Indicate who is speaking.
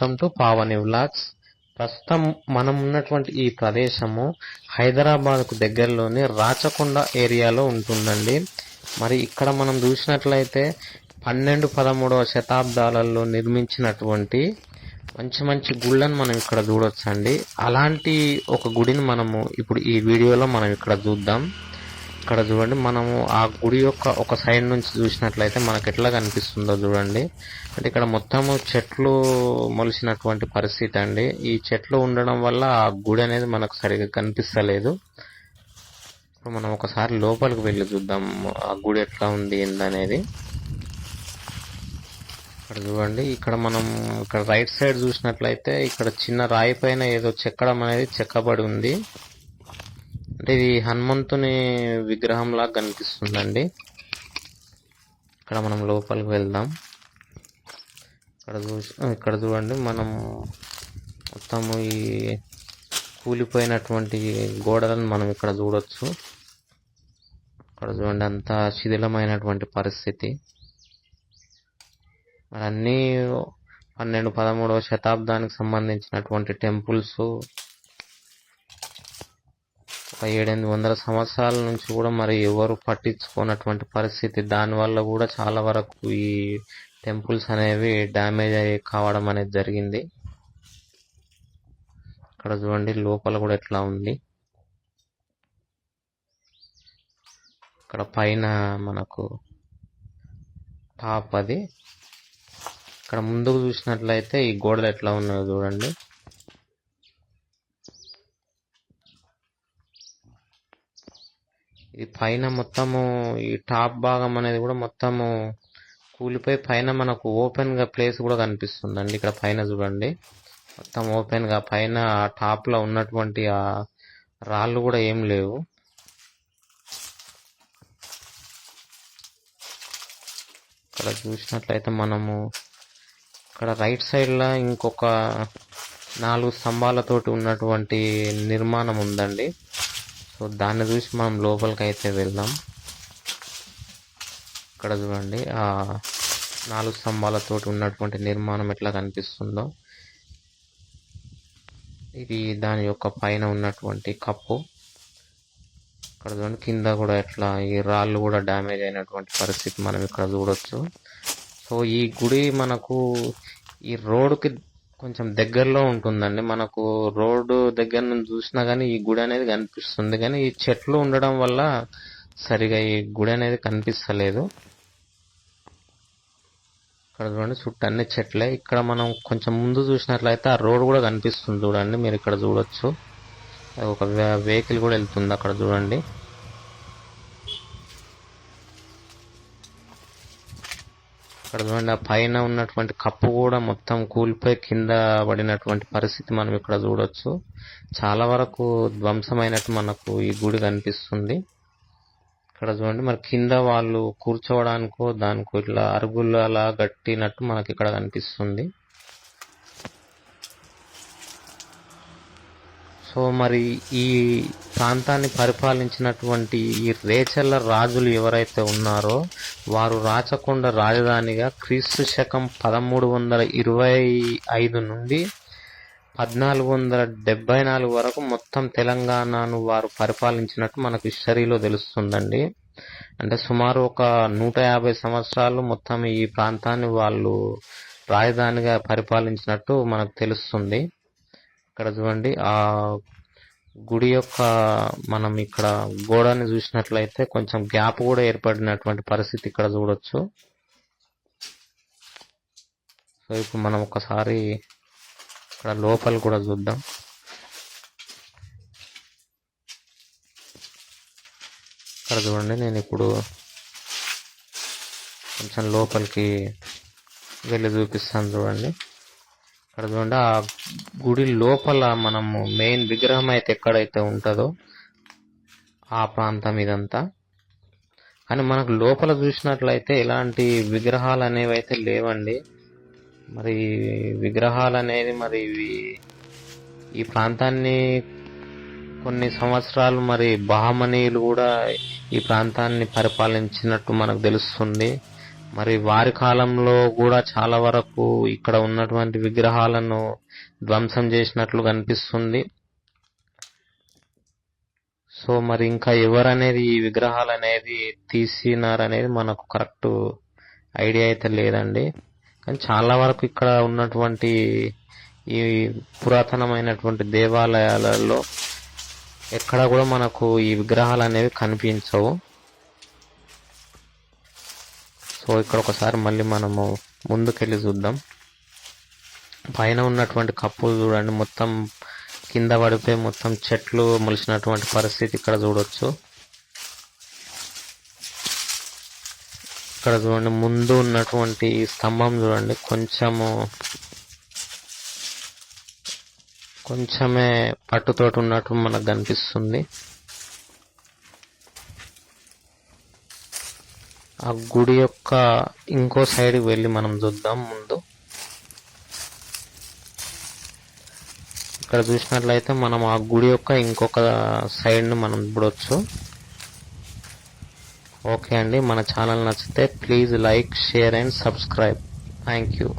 Speaker 1: Welcome to Pavani vlogs. ప్రస్తుతం మనం ఉన్నటువంటి ఈ ప్రదేశము హైదరాబాద్కు దగ్గరలోని రాచకొండ ఏరియాలో ఉంటుందండి. మరి ఇక్కడ మనం చూసినట్లయితే పన్నెండు పదమూడవ శతాబ్దాలలో నిర్మించినటువంటి మంచి మంచి గుళ్ళను మనం ఇక్కడ చూడొచ్చండి. అలాంటి ఒక గుడిని మనము ఇప్పుడు ఈ వీడియోలో మనం ఇక్కడ చూద్దాం. ఇక్కడ చూడండి మనము ఆ గుడి యొక్క ఒక సైడ్ నుంచి చూసినట్లయితే మనకు ఎట్లా కనిపిస్తుందో చూడండి. అంటే ఇక్కడ మొత్తము చెట్లు మొలిసినటువంటి పరిస్థితి అండి. ఈ చెట్లు ఉండడం వల్ల ఆ గుడి అనేది మనకు సరిగా కనిపిస్తలేదు. ఇప్పుడు మనం ఒకసారి లోపలికి వెళ్ళి చూద్దాం ఆ గుడి ఎట్లా ఉంది ఏందనేది. ఇక్కడ చూడండి ఇక్కడ మనం ఇక్కడ రైట్ సైడ్ చూసినట్లయితే ఇక్కడ చిన్న రాయి పైన ఏదో చెక్కడం అనేది చెక్కబడి ఉంది. అంటే ఇది హనుమంతుని విగ్రహం లాగా కనిపిస్తుందండి. ఇక్కడ మనం లోపలికి వెళ్దాం. ఇక్కడ చూసి ఇక్కడ చూడండి మనం మొత్తము ఈ కూలిపోయినటువంటి గోడలను మనం ఇక్కడ చూడొచ్చు. ఇక్కడ చూడండి అంత శిథిలమైనటువంటి పరిస్థితి. మరి అన్నీ పన్నెండు పదమూడవ శతాబ్దానికి సంబంధించినటువంటి టెంపుల్స్ ఒక ఏడెనిమిది వందల సంవత్సరాల నుంచి కూడా మరి ఎవరు పట్టించుకున్నటువంటి పరిస్థితి. దానివల్ల కూడా చాలా వరకు ఈ టెంపుల్స్ అనేవి డ్యామేజ్ అయ్యి కావడం అనేది జరిగింది. ఇక్కడ చూడండి లోపల కూడా ఎట్లా ఉంది. ఇక్కడ పైన మనకు టాప్ అది. ఇక్కడ ముందుకు చూసినట్లయితే ఈ గోడలు ఎట్లా ఉన్నాయో చూడండి. ఈ పైన మొత్తము ఈ టాప్ భాగం అనేది కూడా మొత్తము కూలిపోయి పైన మనకు ఓపెన్గా ప్లేస్ కూడా కనిపిస్తుందండి. ఇక్కడ పైన చూడండి. మొత్తం ఓపెన్గా పైన టాప్లో ఉన్నటువంటి ఆ రాళ్ళు కూడా ఏం లేవు. ఇక్కడ చూసినట్లయితే మనము ఇక్కడ రైట్ సైడ్లో ఇంకొక నాలుగు స్తంభాలతోటి ఉన్నటువంటి నిర్మాణం ఉందండి. సో దాన్ని చూసి మనం లోపలికి అయితే వెళ్దాం. ఇక్కడ చూడండి ఆ నాలుగు స్తంభాలతోటి ఉన్నటువంటి నిర్మాణం ఎట్లా కనిపిస్తుందో. ఇది దాని యొక్క పైన ఉన్నటువంటి కప్పు. ఇక్కడ చూడండి కింద కూడా ఎట్లా ఈ రాళ్ళు కూడా డ్యామేజ్ అయినటువంటి పరిస్థితి మనం ఇక్కడ చూడొచ్చు. సో ఈ గుడి మనకు ఈ రోడ్డుకి కొంచెం దగ్గరలో ఉంటుందండి. మనకు రోడ్డు దగ్గర నుంచి చూసినా కానీ ఈ గుడి అనేది కనిపిస్తుంది. కానీ ఈ చెట్లు ఉండడం వల్ల సరిగా ఈ గుడి అనేది కనిపిస్తలేదు. ఇక్కడ చూడండి చుట్టూ అన్ని చెట్లే. ఇక్కడ మనం కొంచెం ముందు చూసినట్లయితే ఆ రోడ్ కూడా కనిపిస్తుంది చూడండి. మీరు ఇక్కడ చూడొచ్చు. ఒక వెహికల్ కూడా వెళ్తుంది అక్కడ చూడండి. ఇక్కడ చూడండి ఆ పైన ఉన్నటువంటి కప్పు కూడా మొత్తం కూలిపోయి కింద పడినటువంటి పరిస్థితి మనం ఇక్కడ చూడొచ్చు. చాలా వరకు ధ్వంసమైనట్టు మనకు ఈ గుడి కనిపిస్తుంది. ఇక్కడ చూడండి మరి కింద వాళ్ళు కూర్చోవడానికో దానికో ఇట్లా అరుగులలా గట్టినట్టు మనకి ఇక్కడ కనిపిస్తుంది. సో మరి ఈ ప్రాంతాన్ని పరిపాలించినటువంటి ఈ రేచల్ల రాజులు ఎవరైతే ఉన్నారో వారు రాచకొండ రాజధానిగా క్రీస్తు శకం పదమూడు వందల ఇరవై ఐదు నుండి పద్నాలుగు వందల డెబ్బై నాలుగు వరకు మొత్తం తెలంగాణను వారు పరిపాలించినట్టు మనకు హిస్టరీలో తెలుస్తుందండి. అంటే సుమారు ఒక నూట యాభై సంవత్సరాలు మొత్తం ఈ ప్రాంతాన్ని వాళ్ళు రాజధానిగా పరిపాలించినట్టు మనకు తెలుస్తుంది. ఇక్కడ చూడండి ఆ గుడి యొక్క మనం ఇక్కడ గోడని చూసినట్లయితే కొంచెం గ్యాప్ కూడా ఏర్పడినటువంటి పరిస్థితి ఇక్కడ చూడొచ్చు. సో ఇప్పుడు మనం ఒకసారి ఇక్కడ లోపల కూడా చూద్దాం. ఇక్కడ చూడండి నేను ఇప్పుడు కొంచెం లోపలికి వెళ్ళి చూపిస్తాను చూడండి. అక్కడ చూడండి ఆ గుడి లోపల మనము మెయిన్ విగ్రహం అయితే ఎక్కడైతే ఉంటుందో ఆ ప్రాంతం ఇదంతా. కానీ మనకు లోపల చూసినట్లయితే ఎలాంటి విగ్రహాలు అనేవి అయితే లేవండి. మరి విగ్రహాలు అనేది మరి ఇవి ఈ ప్రాంతాన్ని కొన్ని సంవత్సరాలు మరి బహమనీయులు కూడా ఈ ప్రాంతాన్ని పరిపాలించినట్టు మనకు తెలుస్తుంది. మరి వారి కాలంలో కూడా చాలా వరకు ఇక్కడ ఉన్నటువంటి విగ్రహాలను ధ్వంసం చేసినట్లు కనిపిస్తుంది. సో మరి ఇంకా ఎవరనేది ఈ విగ్రహాలు అనేది తీసినారనేది మనకు కరెక్ట్ ఐడియా అయితే లేదండి. కానీ చాలా వరకు ఇక్కడ ఉన్నటువంటి ఈ పురాతనమైనటువంటి దేవాలయాలలో ఎక్కడ కూడా మనకు ఈ విగ్రహాలు అనేవి కనిపించవు. సో ఇక్కడ ఒకసారి మళ్ళీ మనము ముందుకెళ్ళి చూద్దాం. పైన ఉన్నటువంటి కప్పులు చూడండి మొత్తం కింద పడిపోయి మొత్తం చెట్లు మొలిచినటువంటి పరిస్థితి ఇక్కడ చూడొచ్చు. ఇక్కడ చూడండి ముందు ఉన్నటువంటి స్తంభం చూడండి కొంచెము కొంచెమే పట్టుతోటి ఉన్నట్టు మనకు కనిపిస్తుంది. ఆ గుడి యొక్క ఇంకో సైడ్కి వెళ్ళి మనం చూద్దాం ముందు. ఇక్కడ చూసినట్లయితే మనం ఆ గుడి యొక్క ఇంకొక సైడ్ని మనం చూడొచ్చు. ఓకే అండి మన ఛానల్ నచ్చితే please like share and subscribe. Thank you.